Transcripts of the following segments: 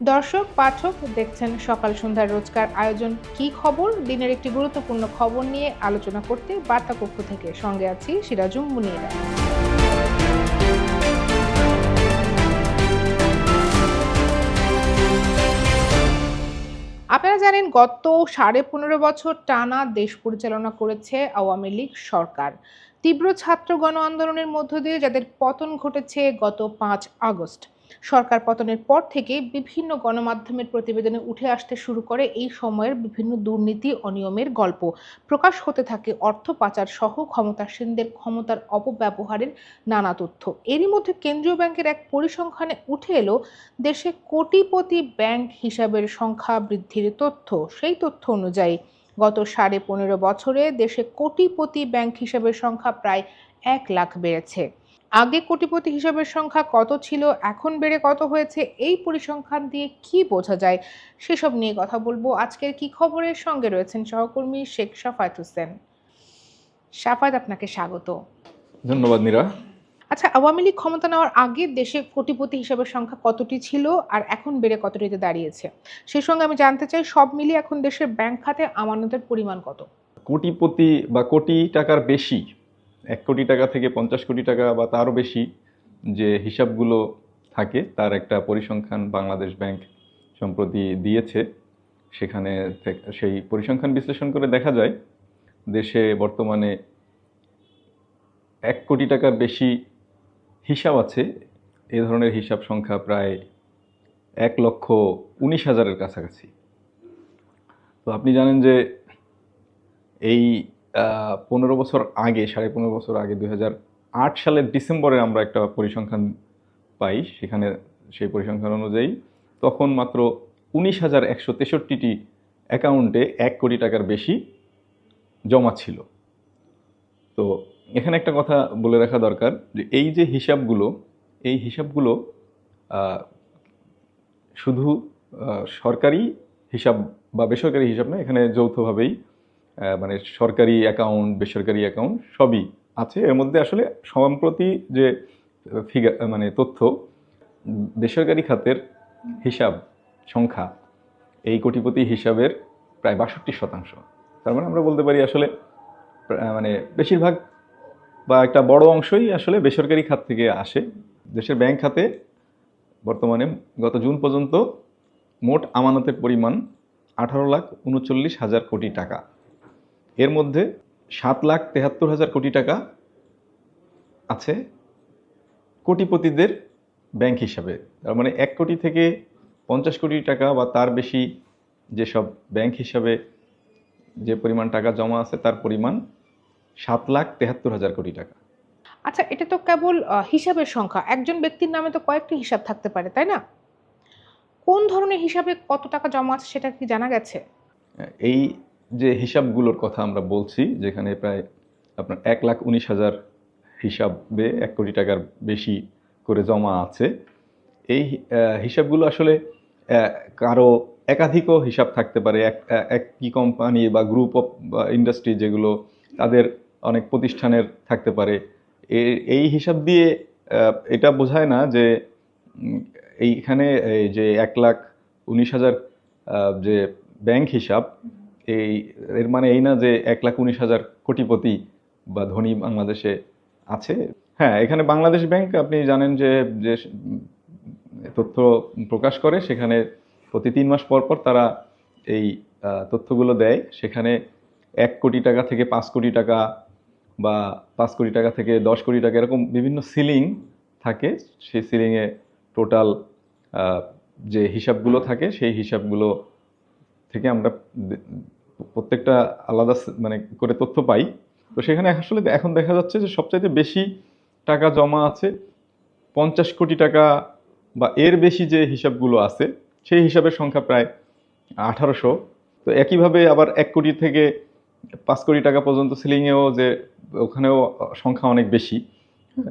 দর্শক, পাঠক দেখছেন সকাল সন্ধ্যার রোজকার আয়োজন। কি খবর? দিনের একটি গুরুত্বপূর্ণ খবর নিয়ে আলোচনা করতে বার্তা কক্ষ থেকে সঙ্গে আছি সিরাজুম মুনিরা। আপনারা জানেন, গত সাড়ে পনেরো বছর টানা দেশ পরিচালনা করেছে আওয়ামী লীগ সরকার। তীব্র ছাত্র গণ আন্দোলনের মধ্য দিয়ে যাদের পতন ঘটেছে গত পাঁচ আগস্ট। সরকার পতনের পর থেকে বিভিন্ন গণমাধ্যমের প্রতিবেদনে উঠে আসতে শুরু করে এই সময়ের বিভিন্ন দুর্নীতি অনিয়মের গল্প। প্রকাশ হতে থাকে অর্থ পাচার সহ ক্ষমতাসীনদের ক্ষমতার অপব্যবহারের নানা তথ্য। এরই মধ্যে কেন্দ্রীয় ব্যাংকের এক পরিসংখ্যানে উঠে এলো, দেশে কোটিপতি ব্যাংক হিসাবের সংখ্যা বৃদ্ধির তথ্য। সেই তথ্য অনুযায়ী, গত সাড়ে পনেরো বছরে দেশে কোটিপতি ব্যাংক হিসাবের সংখ্যা প্রায় এক লাখ বেড়েছে। আগে কোটিপতি হিসাবের সংখ্যা কত ছিল এখন বেড়ে কত হয়েছে এই পরিসংখ্যান দিয়ে কি বোঝা যায় সেসব নিয়ে কথা বলব। আজকের কি খবরের সঙ্গে রয়েছেন সহকর্মী শেখ সাফায়েত হোসেন। সাফায়েত আপনাকে স্বাগত। ধন্যবাদ নীরা আচ্ছা আওয়ামী লীগ ক্ষমতা নেওয়ার আগে দেশে কোটিপতি হিসাবের সংখ্যা কতটি ছিল আর এখন বেড়ে কতটিতে দাঁড়িয়েছে? সেই সঙ্গে আমি জানতে চাই সব মিলিয়ে এখন দেশের ব্যাংক খাতে আমানতের পরিমাণ কত? কোটিপতি বা কোটি টাকার বেশি এক কোটি টাকা থেকে পঞ্চাশ কোটি টাকা বা তারও বেশি যে হিসাবগুলো থাকে, তার একটা পরিসংখ্যান বাংলাদেশ ব্যাংক সম্প্রতি দিয়েছে। সেখানে সেই পরিসংখ্যান বিশ্লেষণ করে দেখা যায়, দেশে বর্তমানে এক কোটি টাকার বেশি হিসাব আছে। এ ধরনের হিসাব সংখ্যা প্রায় এক লক্ষ উনিশ হাজারের কাছাকাছি। তো আপনি জানেন যে এই পনেরো বছর আগে, সাড়ে পনেরো বছর আগে, দুই আট সালের ডিসেম্বরে আমরা একটা পরিসংখ্যান পাই, সেখানে সেই পরিসংখ্যান অনুযায়ী। তখন মাত্র উনিশ হাজার একশো তেষট্টিটি অ্যাকাউন্টে এক কোটি টাকার বেশি জমা ছিল। তো এখানে একটা কথা বলে রাখা দরকার যে, এই যে হিসাবগুলো, এই হিসাবগুলো শুধু সরকারি হিসাব বা বেসরকারি হিসাব না, এখানে যৌথভাবেই মানে সরকারি অ্যাকাউন্ট বেসরকারি অ্যাকাউন্ট সবই আছে। এর মধ্যে আসলে সম্প্রতি যে ফিগার মানে তথ্য, বেসরকারি খাতের হিসাব সংখ্যা এই কোটিপতি হিসাবের প্রায় বাষট্টি শতাংশ। তার মানে আমরা বলতে পারি আসলে মানে বেশিরভাগ বা একটা বড় অংশই আসলে বেসরকারি খাত থেকে আসে। দেশের ব্যাংক খাতে বর্তমানে গত জুন পর্যন্ত মোট আমানতের পরিমাণ আঠারো লাখ উনচল্লিশ হাজার কোটি টাকা। এর মধ্যে সাত লাখ তেহাত্তর হাজার কোটি টাকা আছে কোটিপতিদের ব্যাংক হিসাবে। তার মানে এক কোটি থেকে পঞ্চাশ কোটি টাকা বা তার বেশি যেসব ব্যাংক হিসাবে যে পরিমাণ টাকা জমা আছে তার পরিমাণ সাত লাখ তেহাত্তর হাজার কোটি টাকা। আচ্ছা এটা তো কেবল হিসাবের সংখ্যা। একজন ব্যক্তির নামে তো কয়েকটি হিসাব থাকতে পারে তাই না? কোন ধরনের হিসাবে কত টাকা জমা আছে সেটা কি জানা গেছে? এই যে হিসাবগুলোর কথা আমরা বলছি, যেখানে প্রায় আপনার এক লাখ উনিশ হাজার হিসাবে এক কোটি টাকার বেশি করে জমা আছে। এই হিসাবগুলো আসলে কারও একাধিকও হিসাব থাকতে পারে। এক এক- একই কোম্পানি বা গ্রুপ অফ ইন্ডাস্ট্রি যেগুলো তাদের অনেক প্রতিষ্ঠানের থাকতে পারে। এই হিসাব দিয়ে এটা বোঝায় না যে এইখানে এই যে এক লাখ উনিশ হাজার যে ব্যাংক হিসাব এই, এর মানে এই না যে এক লাখ উনিশ হাজার কোটিপতি বা ধনী বাংলাদেশে আছে। হ্যাঁ এখানে বাংলাদেশ ব্যাংক আপনি জানেন যে যে তথ্য প্রকাশ করে, সেখানে প্রতি তিন মাস পর পর তারা এই তথ্যগুলো দেয়। সেখানে এক কোটি টাকা থেকে পাঁচ কোটি টাকা বা পাঁচ কোটি টাকা থেকে দশ কোটি টাকা এরকম বিভিন্ন সিলিং থাকে। সেই সিলিংয়ে টোটাল যে হিসাবগুলো থাকে, সেই হিসাবগুলো থেকে আমরা প্রত্যেকটা আলাদা মানে করে তথ্য পাই। তো সেখানে আসলে এখন দেখা যাচ্ছে যে সবচাইতে বেশি টাকা জমা আছে পঞ্চাশ কোটি টাকা বা এর বেশি যে হিসাবগুলো আছে, সেই হিসাবের সংখ্যা প্রায় আঠারোশো। তো একইভাবে আবার এক কোটি থেকে পাঁচ কোটি টাকা পর্যন্ত সিলিংয়েও যে ওখানেও সংখ্যা অনেক বেশি।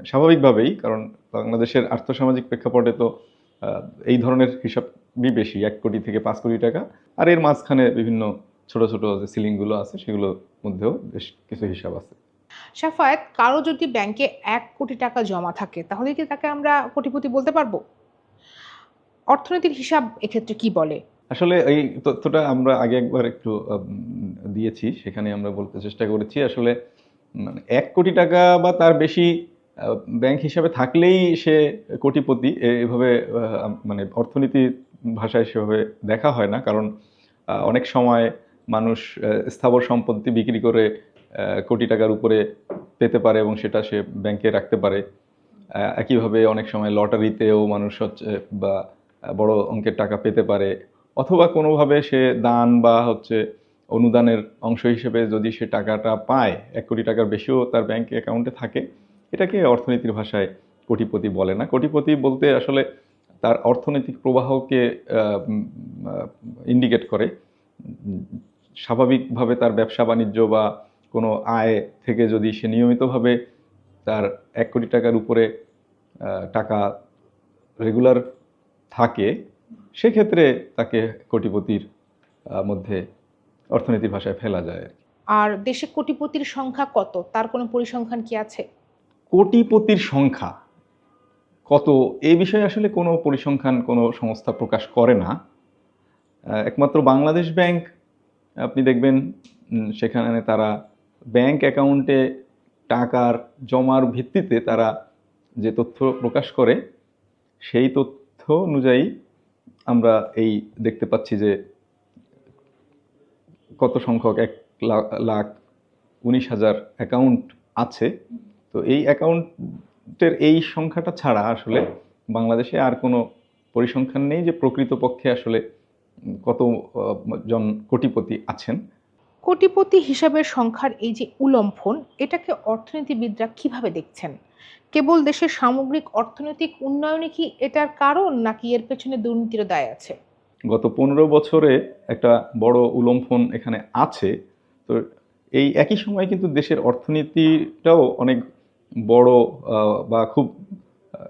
স্বাভাবিকভাবেই, কারণ বাংলাদেশের আর্থসামাজিক প্রেক্ষাপটে তো এই ধরনের হিসাবই বেশি, এক কোটি থেকে পাঁচ কোটি টাকা। আর এর মাঝখানে বিভিন্ন ছোট ছোট যে সিলিংগুলো আছে সেগুলোর মধ্যেও বেশ কিছু হিসাব আছে। সাফায়েত কারও যদি ব্যাংকে এক কোটি টাকা জমা থাকে তাহলে কি তাকে আমরা কোটিপতি বলতে পারব? অর্থনীতির হিসাব এক্ষেত্রে কি বলে? আসলে এই তথ্যটা আমরা আগে একবার একটু দিয়েছি সেখানে আমরা বলতে চেষ্টা করেছি আসলে মানে এক কোটি টাকা বা তার বেশি ব্যাংক হিসাবে থাকলেই সে কোটিপতি এভাবে মানে অর্থনীতির ভাষায় সেভাবে দেখা হয় না কারণ অনেক সময় মানুষ স্থাবর সম্পত্তি বিক্রি করে কোটি টাকার উপরে পেতে পারে এবং সেটা সে ব্যাংকে রাখতে পারে। একইভাবে অনেক সময় লটারিতেও মানুষ হচ্ছে বা বড় অঙ্কের টাকা পেতে পারে। অথবা কোনোভাবে সে দান বা হচ্ছে অনুদানের অংশ হিসেবে যদি সে টাকাটা পায়, এক কোটি টাকার বেশিও তার ব্যাংক অ্যাকাউন্টে থাকে, এটাকে অর্থনীতির ভাষায় কোটিপতি বলে না। কোটিপতি বলতে আসলে তার অর্থনৈতিক প্রবাহকে ইন্ডিকেট করে। স্বাভাবিকভাবে তার ব্যবসা বাণিজ্য বা কোনো আয় থেকে যদি সে নিয়মিতভাবে তার এক কোটি টাকার উপরে টাকা রেগুলার থাকে সেক্ষেত্রে তাকে কোটিপতির মধ্যে অর্থনীতির ভাষায় ফেলা যায় আর আর দেশে কোটিপতির সংখ্যা কত? তার কোনো পরিসংখ্যান কি আছে? কোটিপতির সংখ্যা কত? এ বিষয়ে আসলে কোনো পরিসংখ্যান কোনো সংস্থা প্রকাশ করে না। একমাত্র বাংলাদেশ ব্যাংক আপনি দেখবেন সেখানে তারা ব্যাংক অ্যাকাউন্টে টাকার জমার ভিত্তিতে তারা যে তথ্য প্রকাশ করে, সেই তথ্য অনুযায়ী আমরা এই দেখতে পাচ্ছি যে কত সংখ্যক, এক লাখ উনিশ হাজার অ্যাকাউন্ট আছে। তো এই অ্যাকাউন্টের এই সংখ্যাটা ছাড়া আসলে বাংলাদেশে আর কোনো পরিসংখ্যান নেই যে প্রকৃতপক্ষে আসলে কত জন কোটিপতি আছেন? কোটিপতি হিসাবের সংখ্যার এই যে উলম্ফন এটাকে অর্থনীতিবিদরা কীভাবে দেখছেন? কেবল দেশের সামগ্রিক অর্থনৈতিক উন্নয়নে কি এটার কারণ নাকি এর পেছনে দুর্নীতির দায় আছে? গত পনেরো বছরে একটা বড় উলম্ফন এখানে আছে তো এই একই সময় কিন্তু দেশের অর্থনীতিটাও অনেক বড় বা খুব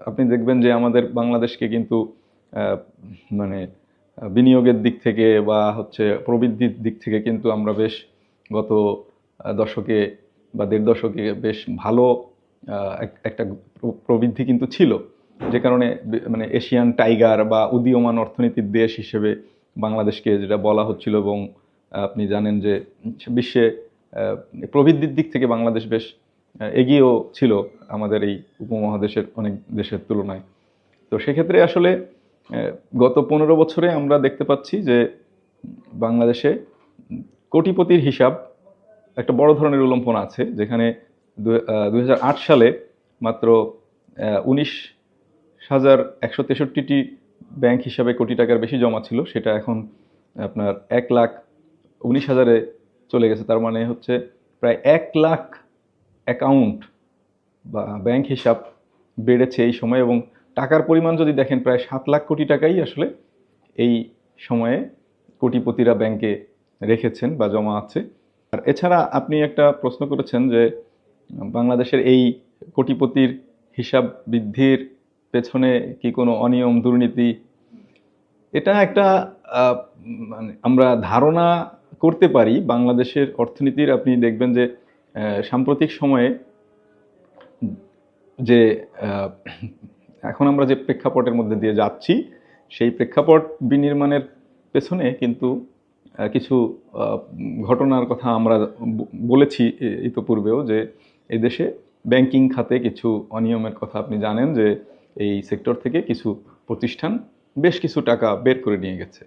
আপনি দেখবেন যে আমাদের বাংলাদেশকে কিন্তু মানে বিনিয়োগের দিক থেকে বা হচ্ছে প্রবৃদ্ধির দিক থেকে কিন্তু আমরা বেশ গত দশকে বা দেড় দশকে বেশ ভালো এক- একটা প্রবৃদ্ধি কিন্তু ছিল। যে কারণে মানে এশিয়ান টাইগার বা উদীয়মান অর্থনীতির দেশ হিসেবে বাংলাদেশকে যেটা বলা হচ্ছিল এবং আপনি জানেন যে বিশ্বে প্রবৃদ্ধির দিক থেকে বাংলাদেশ বেশ এগিয়েও ছিল আমাদের এই উপমহাদেশের অনেক দেশের তুলনায়। তো সেক্ষেত্রে আসলে গত পনেরো বছরে আমরা দেখতে পাচ্ছি যে বাংলাদেশে কোটিপতির হিসাব একটা বড় ধরনের উল্লম্ফন আছে, যেখানে দু হাজার আট সালে মাত্র উনিশ হাজার একশো তেষট্টিটি ব্যাংক হিসাবে কোটি টাকার বেশি জমা ছিল, সেটা এখন আপনার এক লাখ উনিশ হাজারে চলে গেছে, তার মানে হচ্ছে প্রায় এক লাখ অ্যাকাউন্ট বা ব্যাংক হিসাব বেড়েছে এই সময় এবং টাকার পরিমাণ যদি দেখেন, প্রায় সাত লাখ কোটি টাকাই আসলে এই সময়ে কোটিপতিরা ব্যাংকে রেখেছেন বা জমা আছে। আর এছাড়া আপনি একটা প্রশ্ন করেছেন যে, বাংলাদেশের এই কোটিপতির হিসাব বৃদ্ধির পেছনে কি কোনো অনিয়ম, দুর্নীতি? এটা একটা মানে আমরা ধারণা করতে পারি, বাংলাদেশের অর্থনীতির। আপনি দেখবেন যে সাম্প্রতিক সময়ে যে এখন আমরা যে প্রেক্ষাপটের মধ্যে দিয়ে যাচ্ছি, সেই প্রেক্ষাপট বিনির্মাণের পেছনে কিন্তু কিছু ঘটনার কথা আমরা বলেছি ইতোপূর্বেও যে এই দেশে ব্যাংকিং খাতে কিছু অনিয়মের কথা আপনি জানেন যে এই সেক্টর থেকে কিছু প্রতিষ্ঠান বেশ কিছু টাকা বের করে নিয়ে গেছে।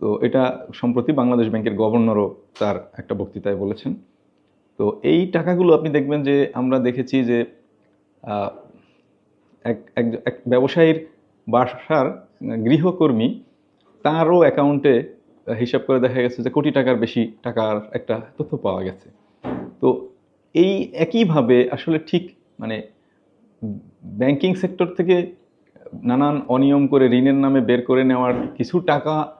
তো এটা সম্প্রতি বাংলাদেশ ব্যাংকের গভর্নরও তার একটা বক্তৃতায় বলেছেন। তো এই টাকাগুলো আপনি দেখবেন যে আমরা দেখেছি যে এক, এক- ব্যবসায়ীর বাসার গৃহকর্মী তারও অ্যাকাউন্টে হিসাব করে দেখা গেছে যে কোটি টাকার বেশি টাকার একটা তথ্য পাওয়া গেছে। তো এই একইভাবে আসলে ঠিক মানে ব্যাংকিং সেক্টর থেকে নানান অনিয়ম করে ঋণের নামে বের করে নেওয়ার কিছু টাকা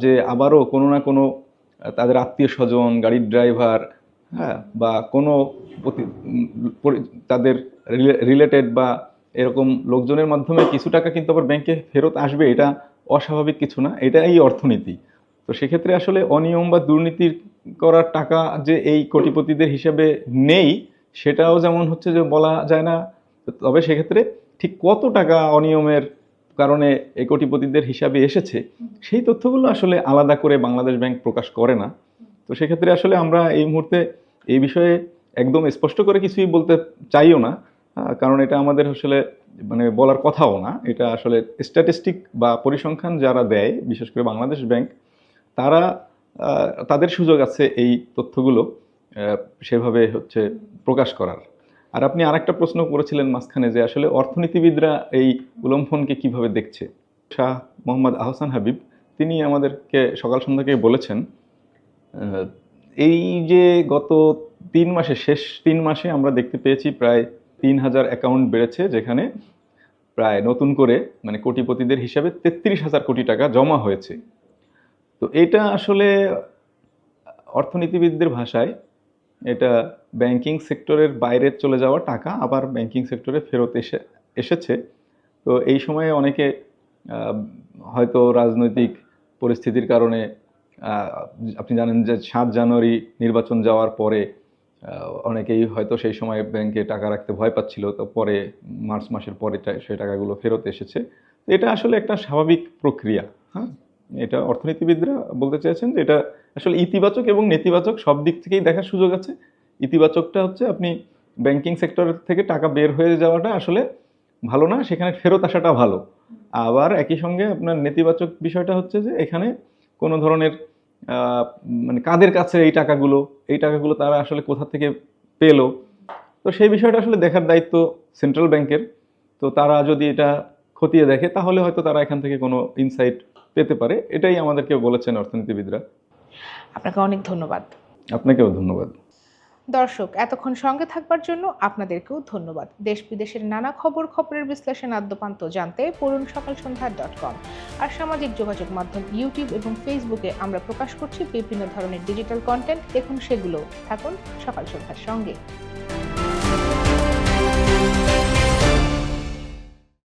যে আবারও কোনো না কোনো তাদের আত্মীয় স্বজন, গাড়ির ড্রাইভার হ্যাঁ বা কোনো তাদের রিলেটেড বা এরকম লোকজনের মাধ্যমে কিছু টাকা কিন্তু আবার ব্যাংকে ফেরত আসবে, এটা অস্বাভাবিক কিছু না, এটা এই অর্থনীতি। তো সেক্ষেত্রে আসলে অনিয়ম বা দুর্নীতির করার টাকা যে এই কোটিপতিদের হিসেবে নেই, সেটাও যেমন হচ্ছে যে বলা যায় না, তবে সেক্ষেত্রে ঠিক কত টাকা অনিয়মের কারণে এই কোটিপতিদের হিসাবে এসেছে, সেই তথ্যগুলো আসলে আলাদা করে বাংলাদেশ ব্যাংক প্রকাশ করে না। তো সেক্ষেত্রে আসলে আমরা এই মুহূর্তে এই বিষয়ে একদম স্পষ্ট করে কিছুই বলতে চাইও না কারণ এটা আমাদের আসলে মানে বলার কথাও না। এটা আসলে স্ট্যাটিস্টিক বা পরিসংখ্যান যারা দেয়, বিশেষ করে বাংলাদেশ ব্যাংক, তারা তাদের সুযোগ আছে এই তথ্যগুলো সেভাবে হচ্ছে প্রকাশ করার। আর আপনি আরেকটা প্রশ্ন করেছিলেন মাঝখানে যে আসলে অর্থনীতিবিদরা এই উলম্ফনকে কীভাবে দেখছে? শাহ মোহাম্মদ আহসান হাবিব, তিনি আমাদেরকে সকাল সন্ধ্যাকে বলেছেন এই যে গত তিন মাসে, শেষ তিন মাসে আমরা দেখতে পেয়েছি প্রায় তিন হাজার অ্যাকাউন্ট বেড়েছে, যেখানে প্রায় নতুন করে মানে কোটিপতিদের হিসাবে তেত্রিশ হাজার কোটি টাকা জমা হয়েছে। তো এটা আসলে অর্থনীতিবিদদের ভাষায় এটা ব্যাংকিং সেক্টরের বাইরে চলে যাওয়া টাকা, আবার ব্যাংকিং সেক্টরে ফেরত এসে, এসেছে। তো এই সময়ে অনেকে হয়তো রাজনৈতিক পরিস্থিতির কারণে আপনি জানেন যে সাত জানুয়ারি নির্বাচন যাওয়ার পরে অনেকেই হয়তো সেই সময় ব্যাংকে টাকা রাখতে ভয় পাচ্ছিল, তো পরে মার্চ মাসের পরে সেই টাকাগুলো ফেরত এসেছে। এটা আসলে একটা স্বাভাবিক প্রক্রিয়া হ্যাঁ? এটা অর্থনীতিবিদরা বলতে চেয়েছেন যে এটা আসলে ইতিবাচক এবং নেতিবাচক সব দিক থেকেই দেখার সুযোগ আছে। ইতিবাচকটা হচ্ছে আপনি ব্যাংকিং সেক্টর থেকে টাকা বের হয়ে যাওয়াটা আসলে ভালো না, সেখানে ফেরত আসাটা ভালো। আবার একই সঙ্গে আপনার নেতিবাচক বিষয়টা হচ্ছে যে এখানে কোনো ধরনের মানে কাদের কাছে এই টাকাগুলো? এই টাকাগুলো তারা আসলে কোথা থেকে পেল? তো সেই বিষয়টা আসলে দেখার দায়িত্ব সেন্ট্রাল ব্যাংকের তো তারা যদি এটা খতিয়ে দেখে তাহলে হয়তো তারা এখান থেকে কোনো ইনসাইট পেতে পারে। এটাই আমাদেরকে বলেছেন অর্থনীতিবিদরা। আপনাকে অনেক ধন্যবাদ। আপনাকেও ধন্যবাদ। দর্শক, এতক্ষণ সঙ্গে থাকবার জন্য আপনাদেরকেও ধন্যবাদ। দেশ বিদেশের নানা খবর, খবরের বিশ্লেষণ আদ্যপান্ত জানতে পড়ুন সকাল সন্ধ্যা ডট কম আর সামাজিক যোগাযোগ মাধ্যম ইউটিউব এবং ফেসবুকে আমরা প্রকাশ করছি বিভিন্ন ধরনের ডিজিটাল কন্টেন্ট দেখুন সেগুলো। থাকুন সকাল সন্ধ্যার সঙ্গে।